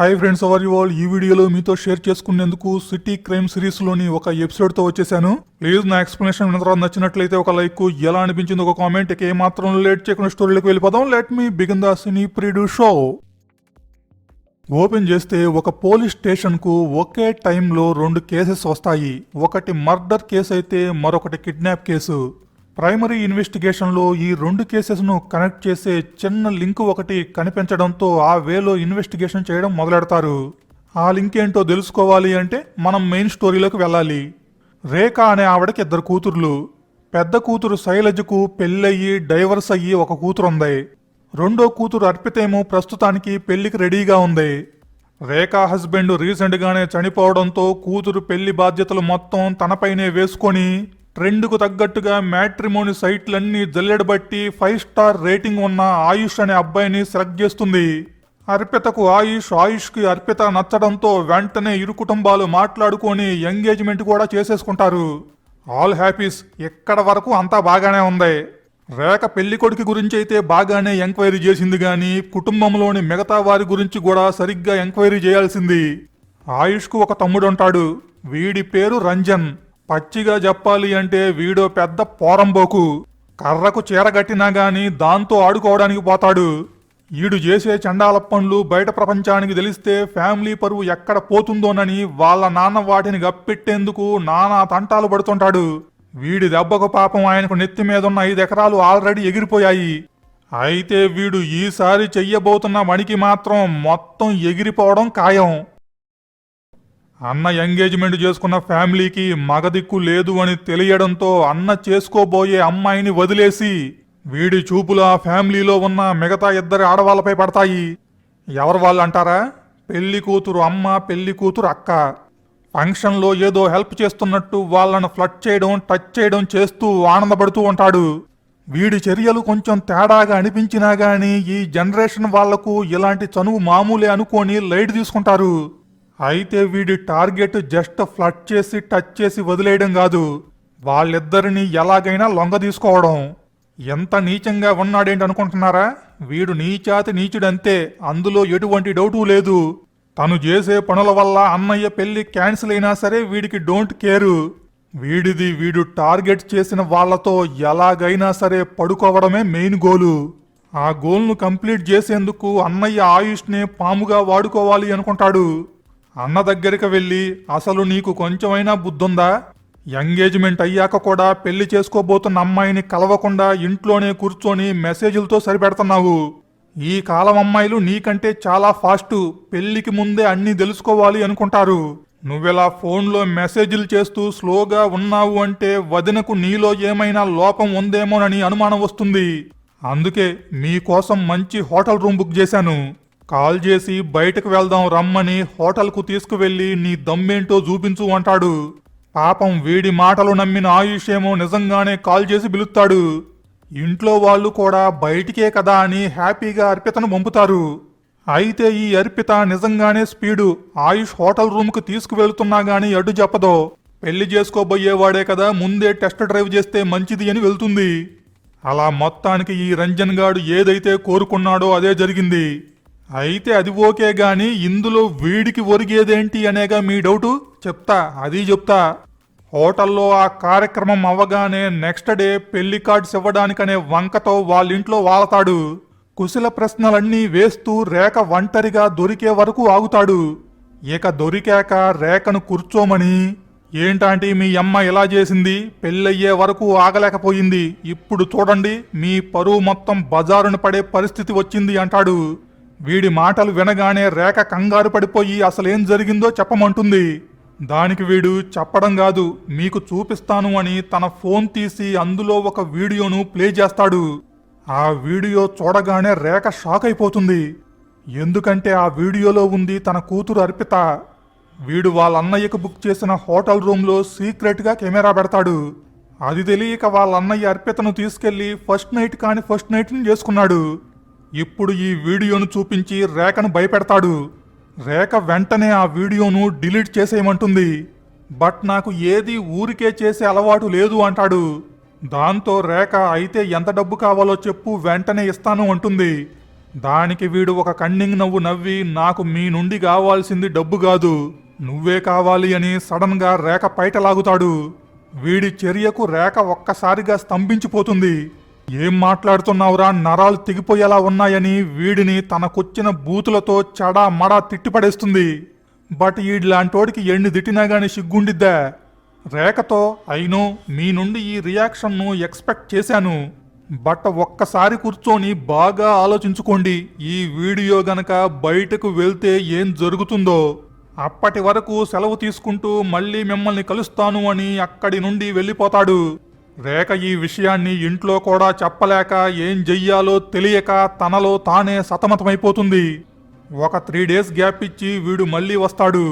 Hi friends how are you all ఈ వీడియోలో మీతో షేర్ చేసుకునేందుకు సిటీ క్రైమ్ సిరీస్లోని ఒక ఎపిసోడ్తో వచ్చేసాను. ప్లీజ్ నా ఎక్స్ప్లెనేషన్ విన్న తర్వాత నచ్చినట్లయితే ఒక లైక్ ఎలా అనిపించింది ఒక కామెంట్ ఇక ఏమాత్రం లేట్ చేయకుండా స్టోరీలోకి వెళ్ళిపోదాం. లెట్ మీ బిగిన్ ద సినీ ప్రీడు షో ఓపెన్ చేస్తే ఒక పోలీస్ స్టేషన్కు ఒకే టైంలో రెండు కేసెస్ వస్తాయి. ఒకటి మర్డర్ కేసు అయితే మరొకటి కిడ్నాప్ కేసు ప్రైమరీ ఇన్వెస్టిగేషన్లో ఈ రెండు కేసెస్ను కనెక్ట్ చేసే చిన్న లింక్ ఒకటి కనిపించడంతో ఆ వేలో ఇన్వెస్టిగేషన్ చేయడం మొదలెడతారు. ఆ లింక్ ఏంటో తెలుసుకోవాలి అంటే మనం మెయిన్ స్టోరీలోకి వెళ్ళాలి. రేఖ అనే ఆవిడకి ఇద్దరు కూతుర్లు. పెద్ద కూతురు శైలజకు పెళ్ళయ్యి డైవర్స్ అయ్యి ఒక కూతురు ఉంది రెండో కూతురు అర్పితేమో ప్రస్తుతానికి పెళ్ళికి రెడీగా ఉంది. రేఖా హస్బెండ్ రీసెంట్గానే చనిపోవడంతో కూతురు పెళ్ళి బాధ్యతలు మొత్తం తనపైనే వేసుకొని ట్రెండ్కు తగ్గట్టుగా మ్యాట్రిమోని సైట్లన్నీ జల్లెడబట్టి ఫైవ్ స్టార్ రేటింగ్ ఉన్న ఆయుష్ అనే అబ్బాయిని సెలెక్ట్ చేస్తుంది. అర్పితకు ఆయుష్ ఆయుష్కి అర్పిత నచ్చడంతో వెంటనే ఇరు కుటుంబాలు మాట్లాడుకొని ఎంగేజ్మెంట్ కూడా చేసేసుకుంటారు. ఆల్ హ్యాపీస్ ఎక్కడ వరకు అంతా బాగానే ఉంది. రేఖ పెళ్ళికొడుకు గురించి అయితే బాగానే ఎంక్వైరీ చేసింది కానీ కుటుంబంలోని మిగతా వారి గురించి కూడా సరిగ్గా ఎంక్వైరీ చేయాల్సింది. ఆయుష్కు ఒక తమ్ముడు ఉంటాడు వీడి పేరు రంజన్. పచ్చిగా చెప్పాలి అంటే వీడో పెద్ద పోరంబోకు. కర్రకు చీరగట్టినా గాని దాంతో ఆడుకోవడానికి పోతాడు. ఈడు చేసే చండాల పనులు బయట ప్రపంచానికి తెలిస్తే ఫ్యామిలీ పరువు ఎక్కడ పోతుందోనని వాళ్ళ నాన్న వాటిని గప్పెట్టేందుకు నానా తంటాలు పడుతుంటాడు. వీడి దెబ్బకు పాపం ఆయనకు నెత్తి మీద ఉన్న ఐదు ఎకరాలు ఆల్రెడీ ఎగిరిపోయాయి. అయితే వీడు ఈసారి చెయ్యబోతున్న మణికి మాత్రం మొత్తం ఎగిరిపోవడం ఖాయం. అన్న ఎంగేజ్మెంట్ చేసుకున్న ఫ్యామిలీకి మగదిక్కు లేదు అని తెలియడంతో అన్న చేసుకోబోయే అమ్మాయిని వదిలేసి వీడి చూపులు ఆ ఫ్యామిలీలో ఉన్న మిగతా ఇద్దరి ఆడవాళ్ళపై పడతాయి. ఎవరు వాళ్ళు అంటారా పెళ్ళి కూతురు అమ్మ పెళ్ళి కూతురు అక్క. ఫంక్షన్లో ఏదో హెల్ప్ చేస్తున్నట్టు వాళ్ళను ఫ్లట్ చేయడం టచ్ చేయడం చేస్తూ ఆనందపడుతూ ఉంటాడు. వీడి చర్యలు కొంచెం తేడాగా అనిపించినా కానీ ఈ జనరేషన్ వాళ్ళకు ఇలాంటి చనువు మామూలే అనుకొని లైట్ తీసుకుంటారు. అయితే వీడి టార్గెట్ జస్ట్ ఫ్లట్ చేసి టచ్ చేసి వదిలేయడం కాదు. వాళ్ళిద్దరిని ఎలాగైనా లొంగ తీసుకోవడం. ఎంత నీచంగా ఉన్నాడేంటి అనుకుంటున్నారా? వీడు నీచాతి నీచుడంతే అందులో ఎటువంటి డౌటు లేదు. తను చేసే పనుల వల్ల అన్నయ్య పెళ్ళి క్యాన్సిల్ అయినా సరే వీడికి డోంట్ కేరు. వీడిది వీడు టార్గెట్ చేసిన వాళ్ళతో ఎలాగైనా సరే పడుకోవడమే మెయిన్ గోలు. ఆ గోల్ను కంప్లీట్ చేసేందుకు అన్నయ్య ఆయుష్నే పాముగా వాడుకోవాలి అనుకుంటాడు. అన్న దగ్గరికి వెళ్ళి అసలు నీకు కొంచెమైనా బుద్ధుందా? ఎంగేజ్మెంట్ అయ్యాక కూడా పెళ్ళి చేసుకోబోతున్న అమ్మాయిని కలవకుండా ఇంట్లోనే కూర్చొని మెసేజ్లతో సరిపెడుతున్నావు. ఈ కాలం అమ్మాయిలు నీకంటే చాలా ఫాస్ట్ పెళ్ళికి ముందే అన్నీ తెలుసుకోవాలి అనుకుంటారు. నువ్వెలా ఫోన్లో మెసేజ్లు చేస్తూ స్లోగా ఉన్నావు అంటే వదినకు నీలో ఏమైనా లోపం ఉందేమోనని అనుమానం వస్తుంది. అందుకే మీకోసం మంచి హోటల్ రూమ్ బుక్ చేశాను. కాల్ చేసి బయటకు వెళ్దాం రమ్మని హోటల్కు తీసుకువెళ్ళి నీ దమ్మేంటో చూపించు అంటాడు. పాపం వీడి మాటలు నమ్మిన ఆయుష్ ఏమో నిజంగానే కాల్ చేసి పిలుస్తాడు. ఇంట్లో వాళ్ళు కూడా బయటికే కదా అని హ్యాపీగా అర్పితను పంపుతారు. అయితే ఈ అర్పిత నిజంగానే స్పీడు. ఆయుష్ హోటల్ రూమ్కు తీసుకువెళ్తున్నా గానీ అడ్డు చెప్పదో. పెళ్ళి చేసుకోబోయేవాడే కదా ముందే టెస్ట్ డ్రైవ్ చేస్తే మంచిది అని వెళ్తుంది. అలా మొత్తానికి ఈ రంజన్ గాడు ఏదైతే కోరుకున్నాడో అదే జరిగింది. అయితే అది ఓకే గాని ఇందులో వీడికి ఒరిగేదేంటి అనేగా మీ డౌటు? చెప్తా అది చెప్తా. హోటల్లో ఆ కార్యక్రమం అవ్వగానే నెక్స్ట్ డే పెళ్ళి కార్డ్స్ ఇవ్వడానికనే వంకతో వాళ్ళింట్లో వాలతాడు కుశల ప్రశ్నలన్నీ వేస్తూ రేఖ ఒంటరిగా దొరికే వరకు ఆగుతాడు. ఇక దొరికాక రేఖను కూర్చోమని ఏంటంటే మీ అమ్మ ఇలా చేసింది? పెళ్ళయ్యే వరకు ఆగలేకపోయింది. ఇప్పుడు చూడండి మీ పరువు మొత్తం బజారును పడే పరిస్థితి వచ్చింది అంటాడు. వీడి మాటలు వినగానే రేఖ కంగారు పడిపోయి అసలేం జరిగిందో చెప్పమంటుంది. దానికి వీడు చెప్పడం కాదు మీకు చూపిస్తాను అని తన ఫోన్ తీసి అందులో ఒక వీడియోను ప్లే చేస్తాడు. ఆ వీడియో చూడగానే రేఖ షాక్ అయిపోతుంది. ఎందుకంటే ఆ వీడియోలో ఉంది తన కూతురు అర్పిత. వీడు వాళ్ళ అన్నయ్యకు బుక్ చేసిన హోటల్ రూమ్లో సీక్రెట్గా కెమెరా పెడతాడు. అది తెలియక వాళ్ళ అన్నయ్య అర్పితను తీసుకెళ్ళి ఫస్ట్ నైట్ కాని ఫస్ట్ నైట్ని చేసుకున్నాడు. ఇప్పుడు ఈ వీడియోను చూపించి రేఖను భయపెడతాడు. రేఖ వెంటనే ఆ వీడియోను డిలీట్ చేసేయమంటుంది. బట్ నాకు ఏది ఊరికే చేసే అలవాటు లేదు అంటాడు. దాంతో రేఖ అయితే ఎంత డబ్బు కావాలో చెప్పు వెంటనే ఇస్తాను అంటుంది. దానికి వీడు ఒక కన్నింగ్ నవ్వు నవ్వి నాకు మీ నుండి కావాల్సింది డబ్బు కాదు. నువ్వే కావాలి అని సడన్గా రేఖ పైట లాగుతాడు వీడి చర్యకు రేఖ ఒక్కసారిగా స్తంభించిపోతుంది. ఏం మాట్లాడుతున్నావురా? నరాలు తెగిపోయేలా ఉన్నాయని వీడిని తనకొచ్చిన బూతులతో చడా మడా తిట్టిపడేస్తుంది. బట్ వీడిలాంటోడికి ఎన్ని తిట్టినా గాని సిగ్గుండిద్దా. రేఖతో అయినో మీ నుండి ఈ రియాక్షన్ను ఎక్స్పెక్ట్ చేశాను. బట్ ఒక్కసారి కూర్చొని బాగా ఆలోచించుకోండి. ఈ వీడియో గనక బయటకు వెళ్తే ఏం జరుగుతుందో. అప్పటి వరకు సెలవు తీసుకుంటూ మళ్ళీ మిమ్మల్ని కలుస్తాను అని అక్కడి నుండి వెళ్ళిపోతాడు. రేఖ ఈ విషయాన్ని ఇంట్లో కూడా చెప్పలేక ఏం చెయ్యాలో తెలియక తనలో తానే సతమతమైపోతుంది. ఒక త్రీ డేస్ గ్యాప్ ఇచ్చి వీడు మళ్ళీ వస్తాడు.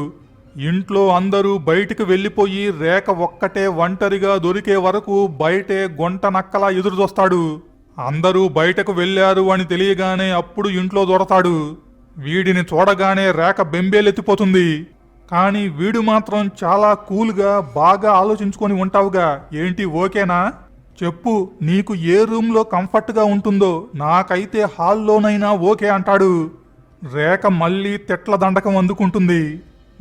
ఇంట్లో అందరూ బయటికి వెళ్ళిపోయి రేఖ ఒక్కటే ఒంటరిగా దొరికే వరకు బయటే గొంట నక్కలా ఎదురుదొస్తాడు అందరూ బయటకు వెళ్ళారు అని తెలియగానే అప్పుడు ఇంట్లో దొరతాడు. వీడిని చూడగానే రేఖ బెంబేలెత్తిపోతుంది. కానీ వీడు మాత్రం చాలా కూల్గా బాగా ఆలోచించుకొని ఉంటావుగా. ఏంటి ఓకేనా? చెప్పు నీకు ఏ రూమ్లో కంఫర్ట్గా ఉంటుందో నాకైతే హాల్లోనైనా ఓకే అంటాడు. రేఖ మళ్ళీ తెట్ల దండకం అందుకుంటుంది.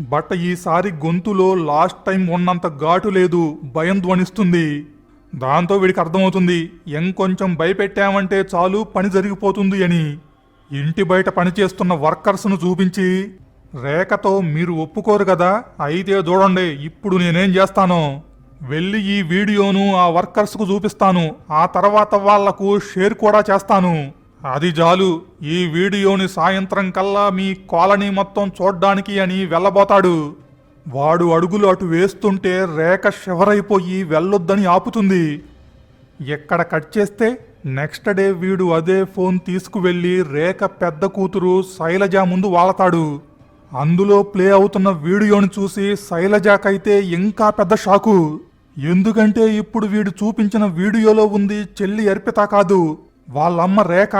బట్ ఈసారి గొంతులో లాస్ట్ టైం ఉన్నంత ఘాటు లేదు భయం ధ్వనిస్తుంది. దాంతో వీడికి అర్థమవుతుంది ఇంకొంచెం భయపెట్టామంటే చాలు పని జరిగిపోతుంది అని. ఇంటి బయట పనిచేస్తున్న వర్కర్స్ను చూపించి రేఖతో మీరు ఒప్పుకోరు కదా? అయితే చూడండి ఇప్పుడు నేనేం చేస్తానో? వెళ్ళి ఈ వీడియోను ఆ వర్కర్స్కు చూపిస్తాను. ఆ తర్వాత వాళ్ళకు షేర్ కూడా చేస్తాను. అది చాలు ఈ వీడియోని సాయంత్రం కల్లా మీ కాలనీ మొత్తం చూడ్డానికి అని వెళ్ళబోతాడు. వాడు అడుగులు అటు వేస్తుంటే రేఖ షివరైపోయి వెళ్ళొద్దని ఆపుతుంది. ఎక్కడ కట్ చేస్తే నెక్స్ట్ డే వీడు అదే ఫోన్ తీసుకువెళ్ళి రేఖ పెద్ద కూతురు శైలజ ముందు వాళతాడు. అందులో ప్లే అవుతున్న వీడియోని చూసి శైలజకైతే ఇంకా పెద్ద షాకు. ఎందుకంటే ఇప్పుడు వీడు చూపించిన వీడియోలో ఉంది చెల్లి అర్పిత కాదు వాళ్ళమ్మ రేఖ.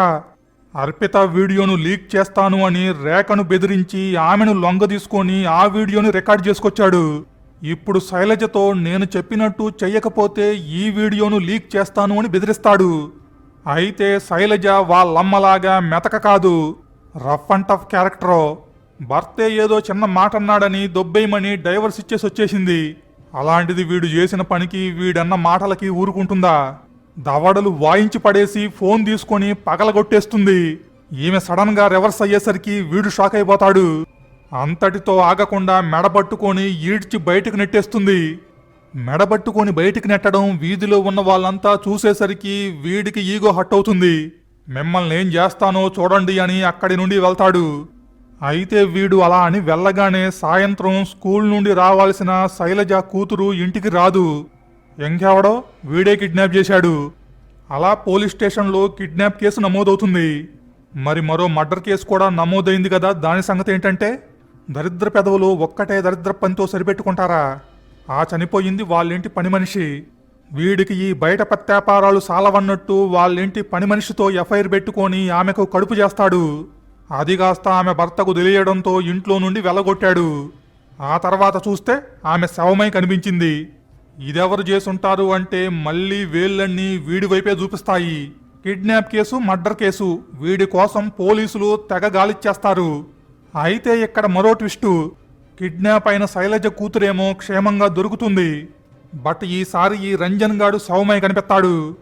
అర్పిత వీడియోను లీక్ చేస్తాను అని రేఖను బెదిరించి ఆమెను లొంగ తీసుకొని ఆ వీడియోని రికార్డ్ చేసుకొచ్చాడు. ఇప్పుడు శైలజతో నేను చెప్పినట్టు చెయ్యకపోతే ఈ వీడియోను లీక్ చేస్తాను అని బెదిరిస్తాడు. అయితే శైలజ వాళ్ళమ్మలాగా మెతక కాదు రఫ్ అండ్ టఫ్ క్యారెక్టరో. భర్తే ఏదో చిన్న మాట అన్నాడని దొబ్బేయమని డైవర్స్ ఇచ్చేసి వచ్చేసింది. అలాంటిది వీడు చేసిన పనికి వీడన్న మాటలకి ఊరుకుంటుందా? దవడలు వాయించి పడేసి ఫోన్ తీసుకొని పగలగొట్టేస్తుంది. ఈమె సడన్గా రివర్స్ అయ్యేసరికి వీడు షాక్ అయిపోతాడు. అంతటితో ఆగకుండా మెడబట్టుకొని ఈడ్చి బయటకు నెట్టేస్తుంది. మెడబట్టుకొని బయటికి నెట్టడం వీధిలో ఉన్న వాళ్ళంతా చూసేసరికి వీడికి ఈగో హట్ అవుతుంది. మిమ్మల్ని ఏం చేస్తానో చూడండి అని అక్కడి నుండి వెళ్తాడు. అయితే వీడు అలా అని వెళ్ళగానే సాయంత్రం స్కూల్ నుండి రావాల్సిన శైలజ కూతురు ఇంటికి రాదు. ఎంకెవడో వీడే కిడ్నాప్ చేశాడు. అలా పోలీస్ స్టేషన్లో కిడ్నాప్ కేసు నమోదవుతుంది. మరి మరో మర్డర్ కేసు కూడా నమోదైంది కదా దాని సంగతి ఏంటంటే దరిద్ర పెదవులు ఒక్కటే దరిద్ర పనితో సరిపెట్టుకుంటారా? ఆ చనిపోయింది వాళ్ళింటి పని మనిషి? వీడికి ఈ బయట ప్రత్యాపారాలు సాలవన్నట్టు వాళ్ళింటి పని మనిషితో ఎఫ్ఐఆర్ పెట్టుకొని ఆమెకు కడుపు చేస్తాడు? అది కాస్త ఆమె భర్తకు తెలియడంతో ఇంట్లో నుండి వెళ్ళగొట్టాడు. ఆ తర్వాత చూస్తే ఆమె శవమై కనిపించింది. ఇదెవరు చేసుంటారు అంటే మళ్ళీ వేళ్ళన్నీ వీడి వైపే చూపిస్తాయి. కిడ్నాప్ కేసు మర్డర్ కేసు వీడి కోసం పోలీసులు తెగ గాలిచ్చేస్తారు. అయితే ఇక్కడ మరో ట్విస్టు. కిడ్నాప్ అయిన శైలజ కూతురేమో క్షేమంగా దొరుకుతుంది. బట్ ఈసారి ఈ రంజన్ గాడు శవమై కనిపెత్తాడు.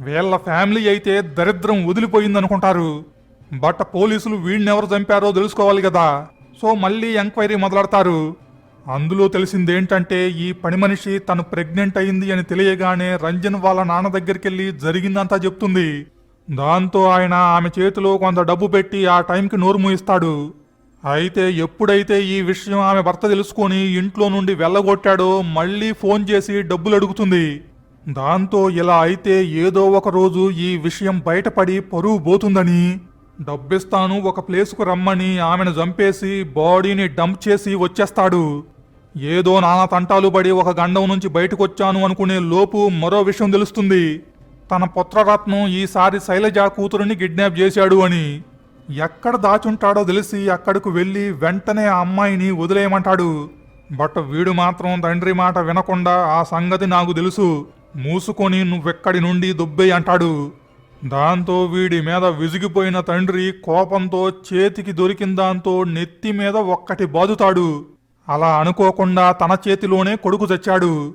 వీళ్ళ ఫ్యామిలీ అయితే దరిద్రం వదిలిపోయిందనుకుంటారు. బట్ పోలీసులు వీళ్ళనెవరు చంపారో తెలుసుకోవాలి కదా. సో మళ్ళీ ఎంక్వైరీ మొదలెడతారు. అందులో తెలిసిందేంటంటే ఈ పని మనిషి తను ప్రెగ్నెంట్ అయింది అని తెలియగానే రంజన్ వాళ్ళ నాన్న దగ్గరికి వెళ్ళి జరిగిందంతా చెప్తుంది. దాంతో ఆయన ఆమె చేతిలో కొంత డబ్బు పెట్టి ఆ టైంకి నోరు మూయిస్తాడు. అయితే ఎప్పుడైతే ఈ విషయం ఆమె భర్త తెలుసుకొని ఇంట్లో నుండి వెళ్ళగొట్టాడో మళ్ళీ ఫోన్ చేసి డబ్బులు అడుగుతుంది. దాంతో ఇలా అయితే ఏదో ఒక రోజు ఈ విషయం బయటపడి పరువు పోతుందని డబ్బిస్తాను ఒక ప్లేసుకు రమ్మని ఆమెను చంపేసి బాడీని డంప్ చేసి వచ్చేస్తాడు. ఏదో నానా తంటాలు పడి ఒక గండం నుంచి బయటకొచ్చాను అనుకునే లోపు మరో విషయం తెలుస్తుంది. తన పుత్రరత్నం ఈసారి శైలజ కూతురుని కిడ్నాప్ చేశాడు అని. ఎక్కడ దాచుంటాడో తెలిసి అక్కడకు వెళ్ళి వెంటనే ఆ అమ్మాయిని వదిలేయమంటాడు. బట్ వీడు మాత్రం తండ్రి మాట వినకుండా ఆ సంగతి నాకు తెలుసు. మూసుకొని నువ్వెక్కడి నుండి దుబ్బే అంటాడు. దాంతో వీడి మీద విసిగిపోయిన తండ్రి కోపంతో చేతికి దొరికిన దాంతో నెత్తి మీద ఒక్కటి బాదుతాడు. అలా అనుకోకుండా తన చేతిలోనే కొడుకు చచ్చాడు.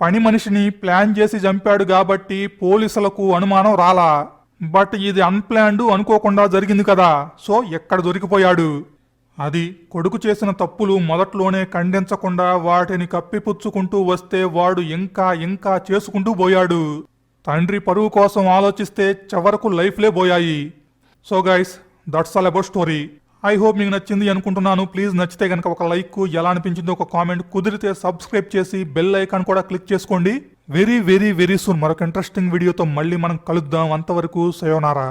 పని మనిషిని ప్లాన్ చేసి చంపాడు కాబట్టి పోలీసులకు అనుమానం రాలా. బట్ ఇది అన్ప్లాన్డ్ అనుకోకుండా జరిగింది కదా సో ఎక్కడ దొరికిపోయాడు? అది కొడుకు చేసిన తప్పులు మొదట్లోనే ఖండించకుండా వాటిని కప్పిపుచ్చుకుంటూ వస్తే వాడు ఇంకా ఇంకా చేసుకుంటూ పోయాడు. తండ్రి పరువు కోసం ఆలోచిస్తే చివరకు లైఫ్లే పోయాయి. So guys that's all about story I hope మీకు నచ్చింది అనుకుంటున్నాను. ప్లీజ్ నచ్చితే కనుక ఒక లైక్ ఎలా అనిపించిందో ఒక కామెంట్ కుదిరితే సబ్స్క్రైబ్ చేసి బెల్ ఐకాన్ కూడా క్లిక్ చేసుకోండి. వెరీ వెరీ వెరీ సూన్ మరొక ఇంట్రెస్టింగ్ వీడియోతో మళ్ళీ మనం కలుద్దాం. అంతవరకు సయోనారా